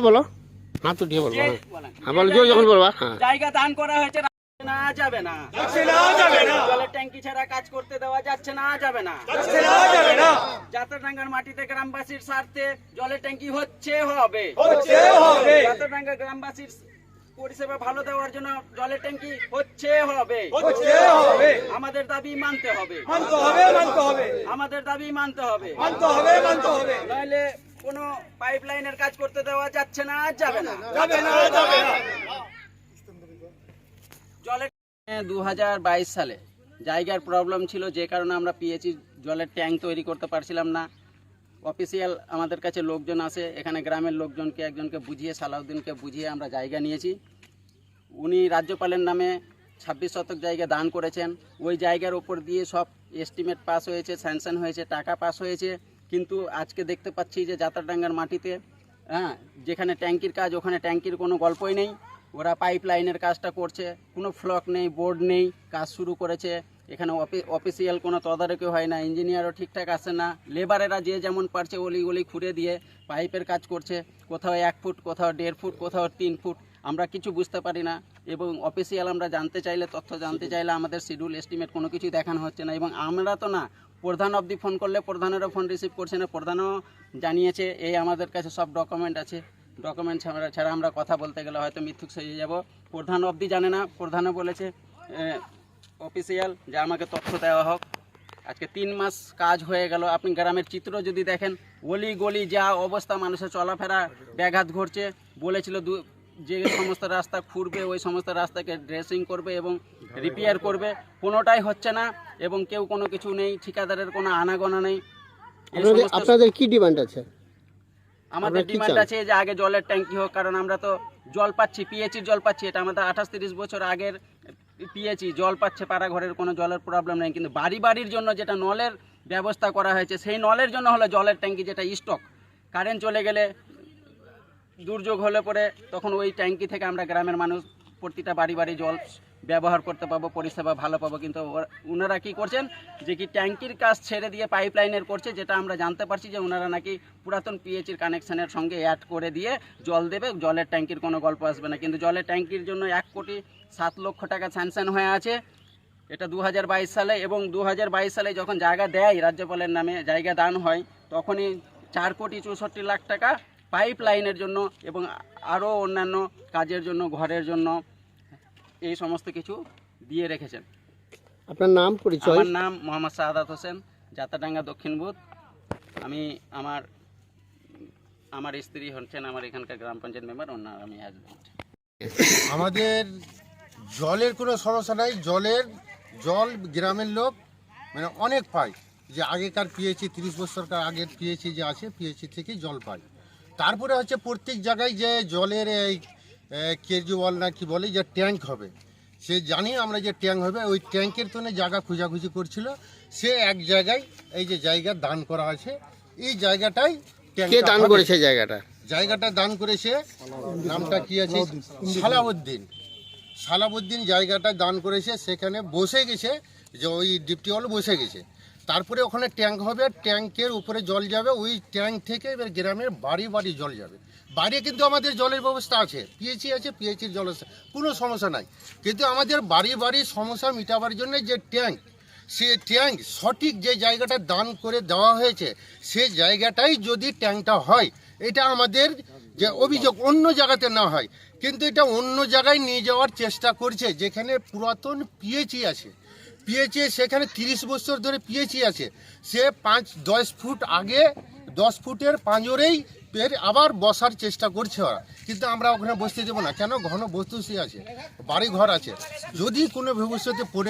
বলো? হ্যাঁ, হাত উঠিয়ে বলব হ্যাঁ। বলো? যখন বলবা হ্যাঁ। জায়গা দান করা হয়েছে না যাবে না। জলের ট্যাঙ্কি ছাড়া কাজ করতে দেওয়া যাচ্ছে না যাবে না। যাত্রাডাঙ্গার মাটিতে গ্রামবাসীর স্বার্থে জলের ট্যাঙ্কি হচ্ছে হবে। যাত্রাডাঙ্গা গ্রামবাসীর পরিষেবা ভালো দেওয়ার জন্য জলের ট্যাঙ্কি হচ্ছে হবে। আমাদের দাবি মানতে হবে। আমাদের দাবি মানতে হবে। নইলে কোনো পাইপ লাইনের কাজ করতে দেওয়া যাচ্ছে না। যাবে না যাবে না। জলের দু সালে। জায়গার প্রবলেম ছিল যে কারণে আমরা পিএইচি জলের ট্যাঙ্ক তৈরি করতে পারছিলাম না। অফিসিয়াল আমাদের কাছে লোকজন আসে, এখানে গ্রামের লোকজনকে, একজনকে বুঝিয়ে, সালাউদ্দিনকে বুঝিয়ে আমরা জায়গা নিয়েছি। উনি রাজ্যপালের নামে ছাব্বিশ শতক জায়গা দান করেছেন। ওই জায়গার ওপর দিয়ে সব এস্টিমেট পাস হয়েছে স্যাংশন হয়েছে, টাকা পাস হয়েছে। কিন্তু আজকে দেখতে পাচ্ছি যে যাত্রাডাঙ্গার মাটিতে হ্যাঁ যেখানে ট্যাঙ্কির কাজ, ওখানে ট্যাঙ্কির কোনো গল্পই নেই। ওরা পাইপ লাইনের কাজটা করছে, কোনো ফ্লক নেই, বোর্ড নেই, কাজ শুরু করেছে। এখানে অফিসিয়াল কোনো তদারকি হয় না, ইঞ্জিনিয়ারও ঠিকঠাক আসে না, লেবারেরা যে যেমন পারছে অলি গলি খুঁড়ে দিয়ে পাইপের কাজ করছে। কোথাও এক ফুট, কোথাও দেড় ফুট, কোথাও তিন ফুট, আমরা কিছু বুঝতে পারি না। এবং অফিসিয়াল আমরা জানতে চাইলে, তথ্য জানতে চাইলে আমাদের শিডিউল এস্টিমেট কোনো কিছু দেখানো হচ্ছে না। এবং আমরা তো না, প্রধান অবধি ফোন করলে প্রধানেরও ফোন রিসিভ করছে না, প্রধানও জানিয়েছে, এই আমাদের কাছে সব ডকুমেন্ট আছে। ডকুমেন্ট ছাড়া ছাড়া আমরা কথা বলতে গেলে হয়তো মিথ্যুক সেজে যাব। প্রধান অবধি জানে না প্রধানও বলেছে অফিসিয়াল যে আমাকে তথ্য দেওয়া হোক। আজকে তিন মাস কাজ হয়ে গেল আপনি গ্রামের চিত্র যদি দেখেন গলি গলি যা অবস্থা মানুষের চলাফেরা ব্যাঘাত ঘটছে। বলেছিল দু যে সমস্ত রাস্তা খুঁড়বে ওই সমস্ত রাস্তাকে ড্রেসিং করবে এবং রিপেয়ার করবে। কোনোটাই হচ্ছে না এবং কেউ কোনো কিছু নেই ঠিকাদারের কোনো আনাগোনা নেই। আপনাদের কি ডিমান্ড আছে? আমাদের ডিমান্ড আছে যে আগে জলের ট্যাঙ্কি হোক কারণ আমরা তো জল পাচ্ছি পিএইচির জল পাচ্ছি এটা আমাদের আঠাশ তিরিশ বছর আগের পিএইচি জল পাচ্ছে পাড়া ঘরের কোনো জলের প্রবলেম নেই কিন্তু বাড়ি বাড়ির জন্য যেটা নলের ব্যবস্থা করা হয়েছে সেই নলের জন্য হলো জলের ট্যাঙ্কি যেটা স্টক কারেন্ট চলে গেলে দুর্যোগ হলে পরে তখন ওই ট্যাঙ্কি থেকে আমরা গ্রামের মানুষ প্রতিটা বাড়ি বাড়ি জল ব্যবহার করতে পাবো, পরিষেবা ভালো পাবো, কিন্তু ওনারা কি করছেন? যে কি ট্যাঙ্কির কাজ ছেড়ে দিয়ে পাইপ লাইনের করছে, যেটা আমরা জানতে পারছি যে ওনারা নাকি পুরাতন পিএইচির কানেকশানের সঙ্গে অ্যাড করে দিয়ে জল দেবে, জলের ট্যাঙ্কির কোনো গল্প আসবে না। কিন্তু জলের ট্যাঙ্কির জন্য এক কোটি সাত লক্ষ টাকা স্যাংশন হয়ে আছে। এটা দু হাজার বাইশ সালে এবং দু হাজার বাইশ সালে যখন জায়গা দেয়, রাজ্যপালের নামে জায়গা দান হয়, তখনই চার কোটি চৌষট্টি লাখ টাকা পাইপ লাইনের জন্য এবং আরও অন্যান্য কাজের জন্য, ঘরের জন্য এই সমস্ত কিছু দিয়ে রেখেছেন। আপনার নাম পরিচয়? আমার নাম মোহাম্মদ সাহাদাত হোসেন যাত্রাডাঙ্গা দক্ষিণ বুথ। আমি আমার আমার স্ত্রী হচ্ছেন আমার এখানকার গ্রাম পঞ্চায়েত মেম্বার ওনার আমি হাজব্যান্ড আমাদের জলের কোনো সমস্যা নাই জলের জল গ্রামের লোক মানে অনেক পায়। যে আগেকার পিএইচি তিরিশ বছরকার আগের পিএইচি যে আছে পিএইচি থেকেই জল পায়। তারপরে হচ্ছে প্রত্যেক জায়গায় যে জলের এই কেজরিওয়াল না কি বলে যে ট্যাঙ্ক হবে। সে জানি আমরা যে ট্যাঙ্ক হবে ওই ট্যাঙ্কের জন্য জায়গা খোঁজাখুঁজি করছিল। সে এক জায়গায় এই যে জায়গা দান করা আছে এই জায়গাটাই কে দান করেছে জায়গাটা? জায়গাটা দান করেছে নামটা কি আছে? সালাউদ্দিন। সালাউদ্দিন জায়গাটা দান করেছে সেখানে বসে গেছে যে ওই ডিপটিওয়াল বসে গেছে। তারপরে ওখানে ট্যাঙ্ক হবে ট্যাঙ্কের উপরে জল যাবে ওই ট্যাঙ্ক থেকে এবার গ্রামের বাড়ি বাড়ি জল যাবে। বাইরে কিন্তু আমাদের জলের ব্যবস্থা আছে। পিএইচি আছে পিএইচির জল কোনো সমস্যা নাই। কিন্তু আমাদের বাড়ি বাড়ি সমস্যা মেটাবার জন্য যে ট্যাঙ্ক, সে ট্যাঙ্ক সঠিক যে জায়গাটা দান করে দেওয়া হয়েছে, সে জায়গাটাই যদি ট্যাঙ্কটা হয়, এটা আমাদের যে অভিযোগ অন্য জায়গাতে না হয়, কিন্তু এটা অন্য জায়গায় নিয়ে যাওয়ার চেষ্টা করছে, যেখানে পুরাতন পিএইচি আছে। পিএইচি সেখানে তিরিশ বছর ধরে পিএইচি আছে। সে পাঁচ, দশ ফুট আগে, দশ ফুটের পাঁজরেই পের আবার বসার চেষ্টা করছে ওরা। কিন্তু আমরা ওখানে বসতে দেবো না। কেন? ঘন বস্তু সে আছে বাড়ি ঘর আছে। যদি কোনো ভবিষ্যতে পড়ে